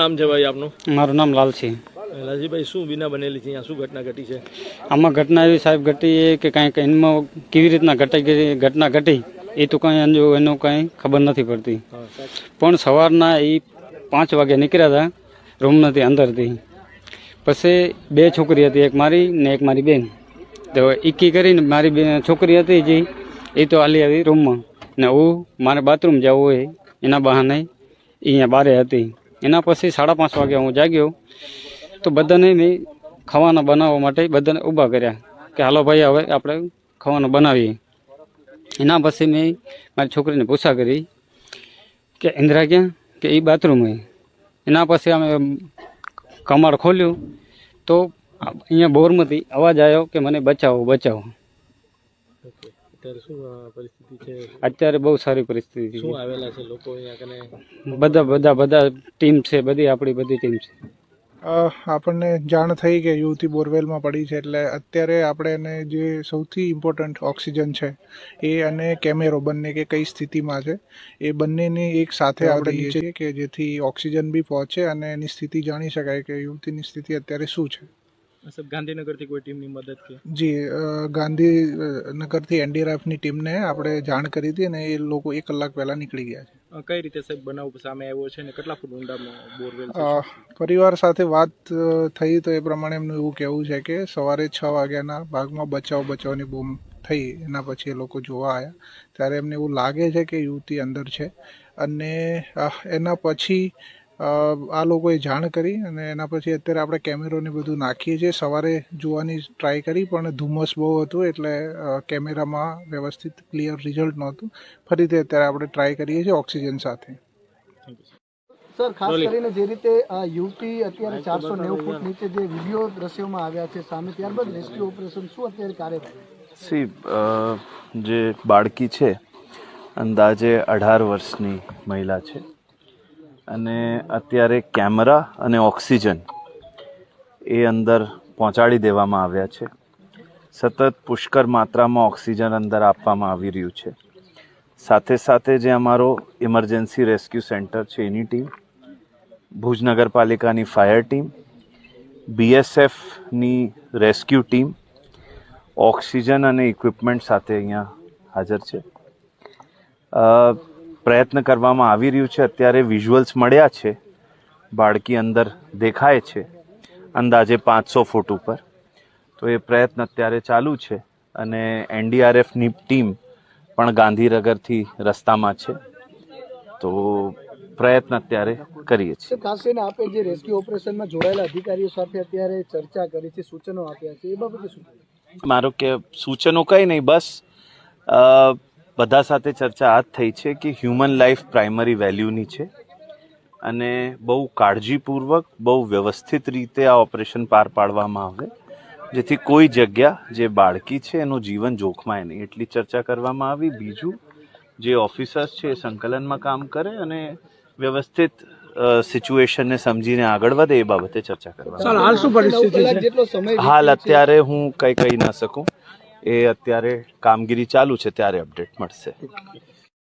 નામ છે ભાઈ આપનું? મારું નામ લાલ છે લાલજીભાઈ શું વિના બનેલી છે? અહીંયા શું ઘટના ઘટી છે? આમાં ઘટના એવી સાહેબ ઘટી એ કે કાંઈક એમાં કેવી રીતના ઘટાઈ ઘટના ઘટી એ તો કાંઈ એનું કાંઈ ખબર નથી પડતી. પણ સવારના એ પાંચ વાગે નીકળ્યા હતા રૂમમાંથી અંદરથી. પછી બે છોકરી હતી એક મારી ને એક મારી બેન. તો એકી કરીને મારી બેન છોકરી હતી જે એ તો હાલી આવી રૂમમાં. ને હું મારે બાથરૂમ જવું હોય એના બહાને અહીંયા બારે હતી. એના પછી સાડા પાંચ વાગે હું જાગ્યો. તો બધાને મેં ખાવાના બનાવવા માટે બધાને ઊભા કર્યા કે હાલો ભાઈ હવે આપણે ખાવાનું બનાવીએ. એના પછી મેં મારી છોકરીને પૂછા કરી કે ઇન્દિરા ક્યાં? કે એ બાથરૂમ એના પછી અમે કમાડ ખોલ્યું. તો અહીંયા બોરમાંથી અવાજ આવ્યો કે મને બચાવો બચાવો. અત્યારે શું પરિસ્થિતિ છે? અત્યારે બહુ સારી પરિસ્થિતિ શું છે આવેલા છે લોકો અહીંયા કને? બધા બધા બધા ટીમ છે બધી આપણી બધી ટીમ છે. આપણને જાણ થઈ કે યુવતી બોરવેલમાં પડી છે એટલે અત્યારે આપણે એને જે સૌથી ઇમ્પોર્ટન્ટ ઓક્સિજન છે એ અને કેમેરો બંને કે કઈ સ્થિતિમાં છે એ બંનેની એક સાથે આપણે નીચે કે જેથી ઓક્સિજન બી પહોંચે અને એની સ્થિતિ જાણી શકાય કે યુવતીની સ્થિતિ અત્યારે શું છે. સાહેબ ગાંધીનગરથી કોઈ ટીમની મદદ કે? જી ગાંધીનગરથી એનડીઆરએફની ટીમને આપણે જાણ કરી હતી અને એ લોકો એક કલાક પહેલાં નીકળી ગયા છે. કઈ રીતે સાહેબ બનાવ સામે આવ્યો છે ને કેટલા ફૂટ ઊંડામાં બોરવેલ છે? પરિવાર સાથે વાત થઈ તો એ પ્રમાણે એમનું એવું કહેવું છે કે સવારે છ વાગ્યાના ભાગમાં બચાવ બચાવની બૂમ થઈ એના પછી એ લોકો જોવા આવ્યા ત્યારે એમને એવું લાગે છે કે યુવતી અંદર છે. અને એના પછી આ લોકોએ જાણ કરી અને એના પછી અત્યારે આપણે કેમેરો ને બધું નાખીએ છીએ. સવારે જોવાની ટ્રાય કરી પણ ધુમ્મસ બહુ હતું એટલે કેમેરામાં વ્યવસ્થિત ક્લિયર રિઝલ્ટ નહોતું. ફરીથી અત્યારે આપણે ટ્રાય કરીએ છીએ ઓક્સિજન સાથે. સર ખાસ કરીને જે રીતે આ યુપી અત્યારે ચારસો નેવું ફૂટ નીચે જે વીડિયો દ્રશ્યોમાં આવ્યા છે સામે ત્યારબાદ રેસ્ક્યુ ઓપરેશન શું અત્યારે કાર્ય સી જે બાળકી છે અંદાજે અઢાર વર્ષની મહિલા છે. અને અત્યારે કેમેરા અને ઓક્સિજન એ અંદર પહોંચાડી દેવામાં આવ્યા છે. સતત પુષ્કળ માત્રામાં ઓક્સિજન અંદર આપવામાં આવી રહ્યું છે. સાથે સાથે જે અમારો ઇમરજન્સી રેસ્ક્યુ સેન્ટર છે એની ટીમ ભુજ નગરપાલિકાની ફાયર ટીમ બીએસએફની રેસ્ક્યુ ટીમ ઓક્સિજન અને ઇક્વિપમેન્ટ સાથે અહીંયા હાજર છે. પ્રયત્ન કરવામાં આવી રહ્યું છે. અત્યારે વિઝ્યુઅલ્સ મળ્યા છે. બાળકી અંદર દેખાય છે. અંદાજે પાંચસો ફૂટ ઉપર. તો એ પ્રયત્ન અત્યારે ચાલુ છે અને એનડીઆરએફની ટીમ પણ ગાંધીનગરથી રસ્તામાં છે. તો પ્રયત્ન અત્યારે કરીએ છીએ. ખાસ કરીને આપે જે રેસ્ક્યુ ઓપરેશનમાં જોડાયેલા અધિકારીઓ સાથે અત્યારે ચર્ચા કરી છે સૂચનો આપ્યા છે. એ બાબતે શું મારો કે સૂચનો કંઈ નહીં બસ બધા સાથે ચર્ચા આ જ થઈ છે કે હ્યુમન લાઈફ પ્રાઇમરી વેલ્યુની છે અને બહુ કાળજીપૂર્વક બહુ વ્યવસ્થિત રીતે આ ઓપરેશન પાર પાડવામાં આવે જેથી કોઈ જગ્યા જે બાળકી છે એનું જીવન જોખમાય નહીં. એટલી ચર્ચા કરવામાં આવી. બીજું જે ઓફિસર્સ છે એ સંકલનમાં કામ કરે અને વ્યવસ્થિત સિચ્યુએશનને સમજીને આગળ વધે એ બાબતે ચર્ચા કરવા હાલ અત્યારે હું કંઈ કહી ના શકું. એ અત્યારે કામગીરી ચાલુ છે ત્યારે અપડેટ મળશે.